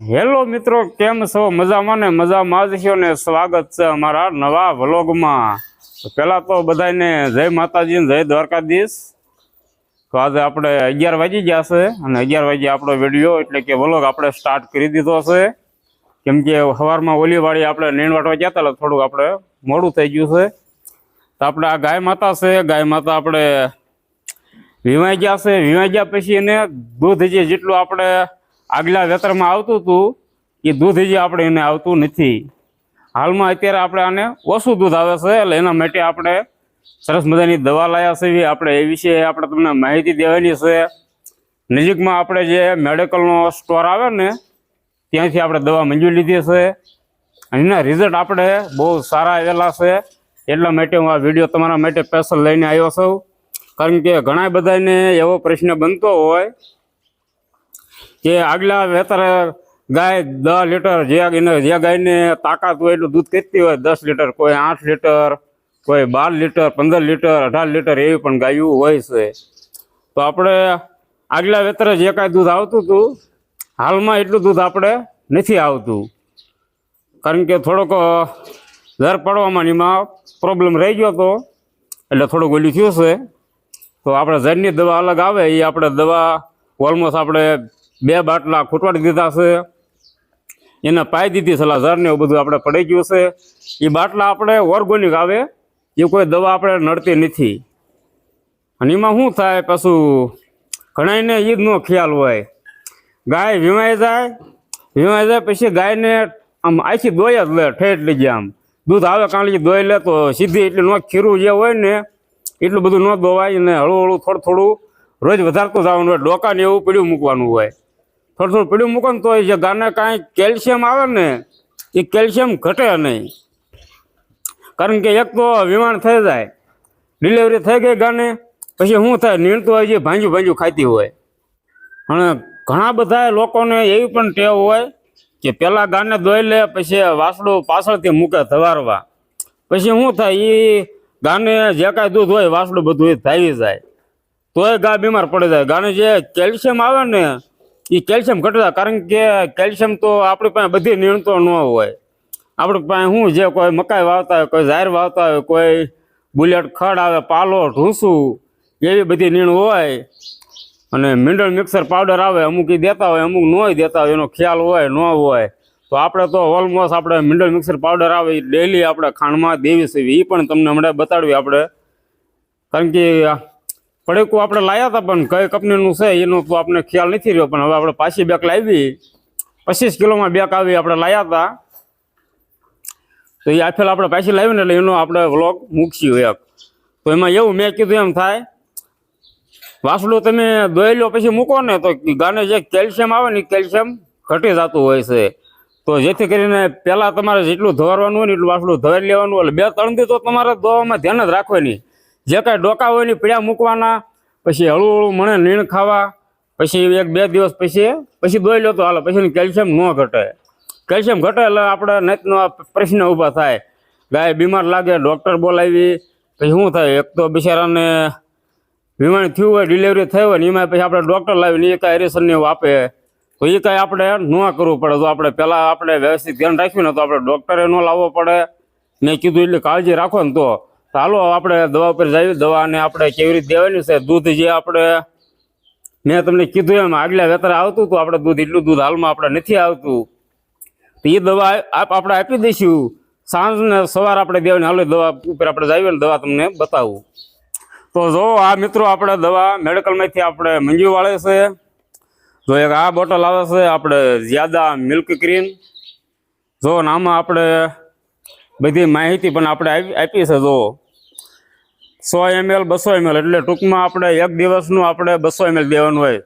Hello મિત્રો, કેમ છો? મજામાં ને? મજામાં જ ને? સ્વાગત છે અમારા નવા વ્લોગમાં. પહેલાં તો બધાને જય માતાજી જય દ્વારકાધીશ. તો આજે આપણે અગિયાર વાગી ગયા છે અને અગિયાર વાગે આપણો વીડિયો, એટલે કે વ્લોગ આપણે સ્ટાર્ટ કરી દીધો છે. કેમ કે સવારમાં ઓલી વાળી આપણે નીણ વાટવા ગયા હતા થોડુંક આપણે મોડું થઈ ગયું છે. તો આપણે આ ગાય માતા છે, ગાય માતા આપણે વીમાઈ ગયા છે. વીમાઈ ગયા પછી એને દૂધ જે જેટલું આપણે આગલા વેતરમાં આવતું હતું એ દૂધ જે આપણે એને આવતું નથી. હાલમાં અત્યારે આપણે આને ઓછું દૂધ આવે છે, એટલે એના માટે આપણે સરસ મજાની દવા લાયા છે આપણે એ વિશે આપણે તમને માહિતી દેવાની છે. નજીકમાં આપણે જે મેડિકલનો સ્ટોર આવે ને, ત્યાંથી આપણે દવા મંજૂરી લીધી છે. એના રિઝલ્ટ આપણે બહુ સારા આવેલા છે, એટલા માટે હું આ વીડિયો તમારા માટે સ્પેશલ લઈને આવ્યો છું. કારણ કે ઘણા બધાને એવો પ્રશ્ન બનતો હોય કે આગલા વેતરે ગાય દસ લીટર જે જે ગાયને તાકાત હોય એટલું દૂધ કેટલી હોય, દસ લીટર, કોઈ આઠ લીટર, કોઈ બાર લીટર, પંદર લીટર, અઢાર લીટર એવી પણ ગાયું હોય છે. તો આપણે આગલા વેતરે જે કાંઈ દૂધ આવતું હતું, હાલમાં એટલું દૂધ આપણે નથી આવતું. કારણ કે થોડોક ઝર પડવામાં એમાં પ્રોબ્લેમ રહી ગયો હતો, એટલે થોડુંક ઓલું થયું છે. તો આપણે ઝરની દવા અલગ આવે એ આપણે દવા ઓલમોસ્ટ આપણે બે બાટલા ખૂટવાડી દીધા છે. એને પાઈ દીધી સલાહ ને એવું બધું આપણે પડી ગયું છે. એ બાટલા આપણે ઓર્ગોનિક આવે એ કોઈ દવા આપણે નડતી નથી. અને એમાં શું થાય, પાછું ઘણાને એ જ ખ્યાલ હોય. ગાય વીમાઈ જાય વીમાઈ જાય પછી ગાયને આમ આખી દોય જ લે, ઠેઠ લઈ જાય આમ. દૂધ આવે કાંડી દોઈ લે, તો સીધી એટલી નો ખીરું જે હોય ને, એટલું બધું ન દોવાય ને હળવું હળવું થોડું થોડું રોજ વધારતું જવાનું હોય, ડોકાને એવું પીડ્યું મૂકવાનું હોય. થોડું થોડું પીડું મૂકો ને તો જે ગાને કાંઈ કેલ્શિયમ આવે ને, એ કેલ્શિયમ ઘટે નહીં. કારણ કે એક તો વિમાન થઈ જાય, ડિલિવરી થઈ ગઈ ગાને, પછી શું થાય, નીણતું હોય જે ભાંજું ભાંજું ખાતી હોય. અને ઘણા બધા લોકોને એવી પણ ટેવ હોય કે પેલા ગાને દોઈ લે, પછી વાસડું પાછળથી મૂકે ધવારવા. પછી શું થાય એ ગાને જે કાંઈ દૂધ હોય, વાસડું બધું એ થાવી જાય. તોય ગા બીમાર પડી જાય. ગાને જે કેલ્શિયમ આવે ને એ કેલ્શિયમ ઘટતા, કારણ કે કેલ્શિયમ તો આપણી પાસે બધી નીણતો ન હોય. આપણી પાસે શું જે કોઈ મકાઈ વાવતા હોય, કોઈ ઝાર વાવતા હોય, કોઈ બુલેટ ખડ આવે, પાલો, ઢૂંસું, એવી બધી નીણ હોય. અને મિનરલ મિક્સર પાવડર આવે, અમુક એ દેતા હોય, અમુક ન દેતા હોય, એનો ખ્યાલ હોય, ન હોય. તો આપણે તો ઓલમોસ્ટ આપણે મિનરલ મિક્સર પાવડર આવે એ ડેલી આપણે ખાંડમાં દેવી છે. એ પણ તમને હમણાં બતાડવી આપણે. કારણ કે પડેકું આપણે લાવ્યા હતા પણ કઈ કંપનીનું છે એનો તો આપણે ખ્યાલ નથી રહ્યો, પણ હવે આપણે પાછી બેક લાવી. પચીસ કિલોમાં બેક આવી આપણે લાવ્યા હતા. તો એ આફેલ આપણે પાછી લાવી ને એટલે એનો આપણે વ્લોગ મૂકશું એક. તો એમાં એવું મેં કીધું એમ થાય વાસડું તમે દોઈ લો પછી મૂકો ને તો ગાને જે કેલ્શિયમ આવે ને કેલ્શિયમ ઘટી જતું હોય છે. તો જેથી કરીને પહેલાં તમારે જેટલું ધોરવાનું હોય ને એટલું વાસડું ધોઈ લેવાનું, એટલે બે ત્રણ દી તો તમારે ધોવામાં ધ્યાન જ રાખવાની. જે કાંઈ ડોકા હોય ને પીડા મૂકવાના, પછી હળવું હળવું મને નીણ ખાવા, પછી એક બે દિવસ પછી પછી દોઈ લો તો હાલો, પછી કેલ્શિયમ ન ઘટે. કેલ્શિયમ ઘટે એટલે આપણે નેતનો પ્રશ્ન ઊભા થાય. ગાય બીમાર લાગે, ડૉક્ટર બોલાવી, પછી શું થાય? એક તો બિચારાને વિમાન થયું હોય ડિલિવરી થઈ હોય ને એમાં પછી આપણે ડૉક્ટર લાવીને એ કાંઈ એરેશનને એવું આપે. તો એ કાંઈ આપણે ન કરવું પડે. તો આપણે પહેલાં આપણે વ્યવસ્થિત ધ્યાન રાખ્યું ને તો આપણે ડૉક્ટરે ન લાવવો પડે. મેં કીધું એટલી કાળજી રાખો ને તો. હાલો આપણે દવા ઉપર જઈએ. દવાને આપણે કેવી રીતે દેવાની છે? દૂધ જે આપણે, મેં તમને કીધું એમ, આગલા વેતરે આવતું હતું આપણે દૂધ, એટલું દૂધ હાલમાં આપણે નથી આવતું. તો એ દવા આપ, આપણે આપી દઈશું. સાંજને સવાર આપણે દેવાની. હાલો, દવા ઉપર આપણે જઈએ ને દવા તમને બતાવું. તો જો, આ મિત્રો આપણે દવા મેડિકલમાંથી આપણે મંજૂ વાળે છે. જો એક આ બોટલ આવે છે, આપણે જ્યાદા મિલ્ક ક્રીમ જો ને આમાં આપણે બધી માહિતી પણ આપણે આપી છે જો. સો એમએલ બસો એમએલ એટલે ટૂંકમાં આપણે એક દિવસનું આપણે બસો એમએલ દેવાનું હોય.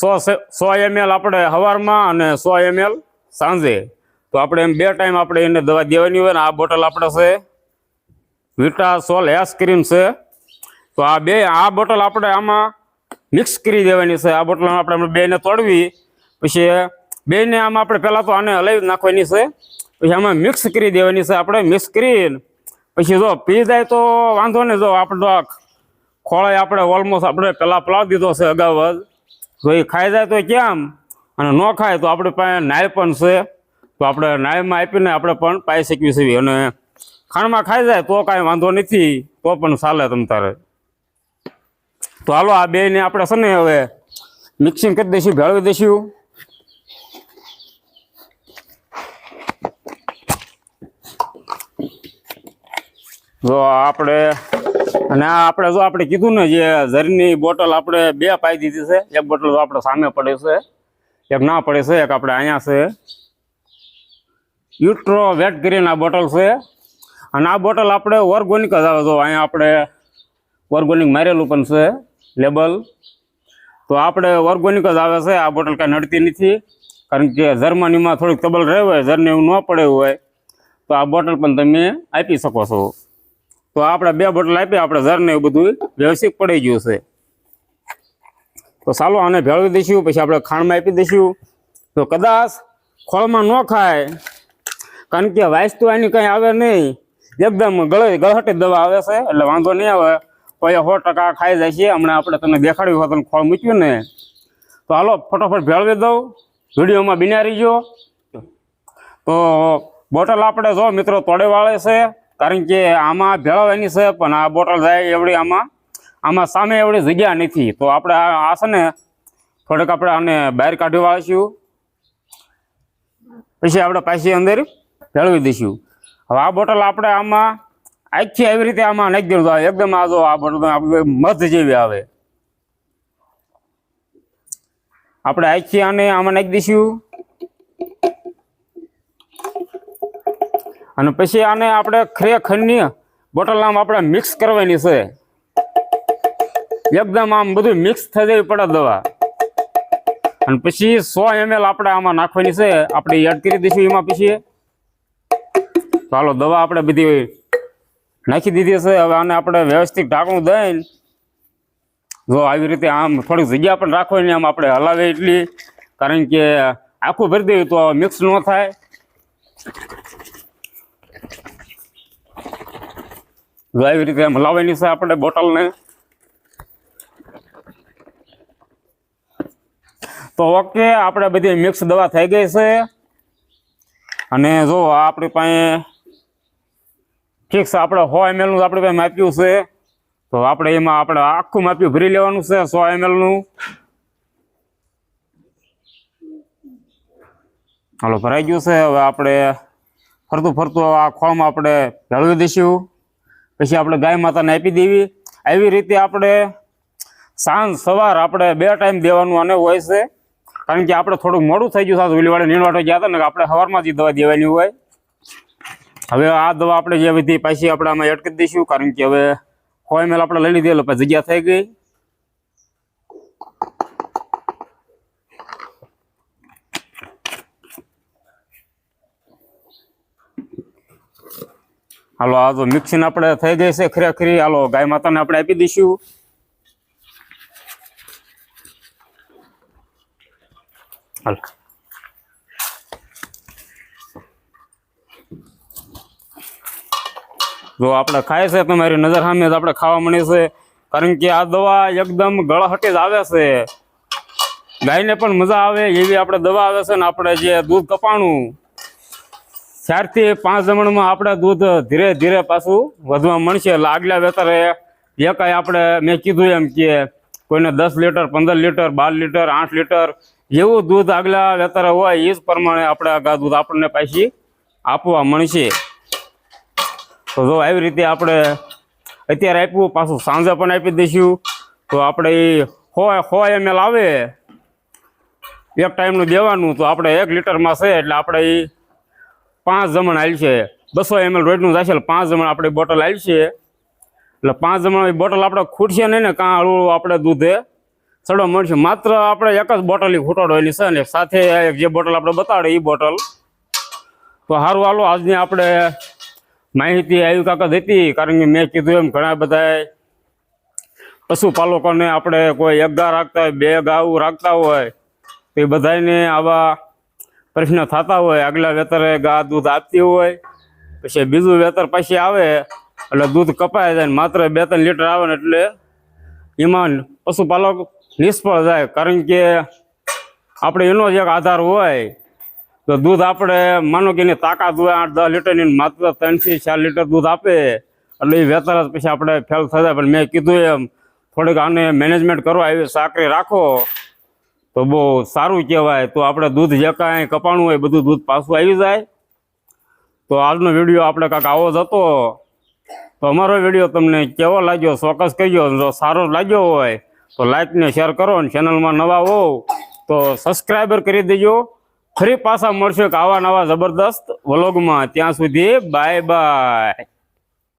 સો સે- એમએલ આપણે સવારમાં અને સો એમએલ સાંજે. તો આપણે એમ બે ટાઈમ આપણે એને દવા દેવાની હોય ને, આ બોટલ આપણે છે, વિટા સોલ હેસ છે. તો આ બે, આ બોટલ આપણે આમાં મિક્સ કરી દેવાની છે. આ બોટલ આપણે બેને તોડવી. પછી બેને આમાં આપણે પહેલાં તો આને હલાવી નાખવાની છે. પછી આમાં મિક્સ કરી દેવાની છે. આપણે મિક્સ કરીને પછી જો પી જાય તો વાંધો નહીં. જો આપણે ખોળાય આપણે ઓલમોસ્ટ આપણે પહેલાં પલાવી દીધો છે અગાઉ જ. તો એ ખાઈ જાય તો કેમ? અને ન ખાય તો આપણે પાસે નાય પણ છે. તો આપણે નાયમાં આપીને આપણે પણ પાઈ શકીએ છીએ. અને ખાંડમાં ખાઈ જાય તો કાંઈ વાંધો નથી. તો પણ ચાલે તમ તારે. તો હાલો આ બેને આપણે છે ને હવે મિક્સિંગ કરી દઈશું, ભેળવી દઈશું. જો આપણે, અને આપણે જો આપણે કીધું ને જે ઝરની બોટલ આપણે બે પાઈ દીધી છે, એક બોટલ તો આપણે સામે પડે છે, એક ના પડે છે, એક આપણે અહીંયા છે. યુટ્રો વેટ કરીને આ બોટલ છે, અને આ બોટલ આપણે ઓર્ગોનિક જ આવે તો અહીંયા આપણે ઓર્ગોનિક મારેલું પણ છે લેબલ તો આપણે ઓર્ગોનિક જ આવે છે, આ બોટલ કાંઈ નડતી નથી, કારણ કે જર્મનીમાં થોડીક તબલ રહે હોય જર્ની એવું ન પડે હોય, તો આ બોટલ પણ તમે આપી શકો છો. તો આપણે બે બોટલ આપી આપણે ઝરને એવું બધું વ્યવસ્થિત પડી ગયું છે. તો ચાલો આને ભેળવી દઈશું, પછી આપણે ખાંડમાં આપી દઈશું. તો કદાચ ખોળમાં ન ખાય, કારણ કે વાઇસ તો એની કંઈ આવે નહીં. એકદમ ગળે, ગળહટી દવા આવે છે, એટલે વાંધો નહીં આવે. કોઈ સો ટકા ખાઈ જાય છે હમણાં આપણે તમને દેખાડ્યું હતું ખોળ મૂક્યું ને. તો હાલો, ફટાફટ ભેળવી દઉં. વિડીયોમાં બિના રહીજો. તો બોટલ આપણે જો મિત્રો તોડે વાળે છે કારણ કે આમાં ભેળવવાની છે, પણ આ બોટલ જાય એવડી આમાં આમાં સામે એવડી જગ્યા નથી. તો આપણે આ છે ને, થોડીક આપણે આને બહાર કાઢી વાળીશું. પછી આપણે પાછી અંદર ભેળવી દઈશું. હવે આ બોટલ આપણે આમાં આખી આવી રીતે આમાં નાખી દેવું એકદમ આ જો આ બોટલ આપણે મધ જેવી આવે. આપણે આખી આને આમાં નાખી દઈશું. અને પછી આને આપણે ખરેખરની બોટલ આમ આપણે મિક્સ કરવાની છે. એકદમ આમ બધું મિક્સ થઈ જવી પડે દવા. અને પછી સો એમએલ આપણે આમાં નાખવાની છે. આપણે એડ કરી દઈશું એમાં પછી. ચાલો દવા આપણે બધી નાખી દીધી છે. હવે આને આપણે વ્યવસ્થિત ઢાંકણું દઈને જો આવી રીતે આમ થોડીક જગ્યા પણ રાખવાની આમ આપણે હલાવે એટલી. કારણ કે આખું ભરી દઈએ તો મિક્સ ન થાય. જો આવી રીતે હલાવવાની છે આપણે બોટલને. તો ઓકે, આપણે બધી મિક્સ દવા થઈ ગઈ છે. અને જો આપણી પાસે ફિક્સ આપણે સો એમએલનું આપણી પાસે માપ્યું છે. તો આપણે એમાં આપણે આખું માપ્યું ભરી લેવાનું છે, સો એમએલનું હાલો, ભરાઈ ગયું છે. હવે આપણે ફરતું ફરતું આ ખોળમાં આપણે ભેળવી દઈશું. પછી આપણે ગાય માતાને આપી દેવી. આવી રીતે આપણે સાંજ, સવાર આપણે બે ટાઈમ દેવાનું આને હોય છે. કારણ કે આપણે થોડુંક મોડું થઈ ગયું સારું ઓલીવાડે નીણવાટો ગયા હતા ને આપણે સવારમાં જ દવા દેવાની હોય. હવે આ દવા આપણે જે બધી પાછી આપણે આમાં એડ દઈશું. કારણ કે હવે હોય મેલ આપણે લઈ લીધી એટલે જગ્યા થઈ ગઈ. હાલો, આ તો મિક્સિંગ આપણે થઈ ગઈ છે ખરેખરી. હાલો, ગાય માતાને આપણે આપી દઈશું. હાલ. જો આપણે ખાય છે, તમારી નજર સામે આપણે ખાવા મળે છે. કારણ કે આ દવા એકદમ ગળાહટી જ આવે છે. ગાયને પણ મજા આવે એવી આપણે દવા આવે છે ને આપણે જે દૂધ કપાણું ચારથી પાંચ જમણમાં આપણે દૂધ ધીરે ધીરે પાછું વધવા મળશે એટલે આગલા વેતરે કાંઈ આપણે મેં કીધું એમ કે કોઈને દસ લીટર, પંદર લીટર, બાર લીટર, આઠ લીટર જેવું દૂધ આગલા વેતરે હોય એ જ પ્રમાણે આપણે આગા દૂધ આપણને પાછી આપવા મળશે તો જો આવી રીતે આપણે અત્યારે આપ્યું, પાછું સાંજે પણ આપી દઈશું. તો આપણે એ સો સો એમએલ આવે એક ટાઈમનું દેવાનું, તો આપણે એક લીટરમાં છે, એટલે આપણે એ પાંચ જમણ હાલશે બસો એમએલ થશે એટલે પાંચ જમણ આપણે બોટલ હાલશે એટલે પાંચ જમણ બોટલ આપણે ખૂટશે નહીં ને, કાં હળવું આપણે દૂધે ચડવા મળશે. માત્ર આપણે એક જ બોટલ ખૂટાડવાની છે ને, સાથે જે બોટલ આપણે બતાડે એ બોટલ તો સારું હાલો, આજની આપણે માહિતી આવી કાકા હતી કારણ કે મેં કીધું એમ ઘણા બધા પશુપાલકોને આપણે કોઈ એક ગા રાખતા હોય, બે ગાઉ રાખતા હોય, તો એ બધાને આવા પ્રશ્ન થતા હોય, આગલા વેતરે ગા દૂધ આપતી હોય, પછી બીજું વેતર પછી આવે, એટલે દૂધ કપાય જાય માત્ર બે ત્રણ લીટર આવે ને એટલે એમાં પશુપાલક નિષ્ફળ જાય. કારણ કે આપણે એનો જ એક આધાર હોય તો દૂધ આપણે માનો કે એની તાકાત હોય આઠ દસ લીટરની માત્ર ત્રણથી ચાર લીટર દૂધ આપે, એટલે એ વેતર જ પછી આપણે ફેલ થઈ જાય. પણ મેં કીધું એમ, થોડીક આને મેનેજમેન્ટ કરો આવી સાકરી રાખો. તો બહુ સારું કહેવાય. તો આપણે દૂધ જે કાંઈ કપાણું હોય બધું દૂધ પાછું આવી જાય. તો આજનો વીડિયો આપણે કાંઈક આવો જ હતો. તો અમારો વીડિયો તમને કેવો લાગ્યો ચોક્કસ કહીજો. જો સારો લાગ્યો હોય તો લાઈક ને શેર કરો અને ચેનલમાં નવા હોવ તો સબસ્ક્રાઈબર કરી દેજો. ફરી પાછા મળશે એક આવા નવા જબરદસ્ત વ્લોગમાં ત્યાં સુધી બાય બાય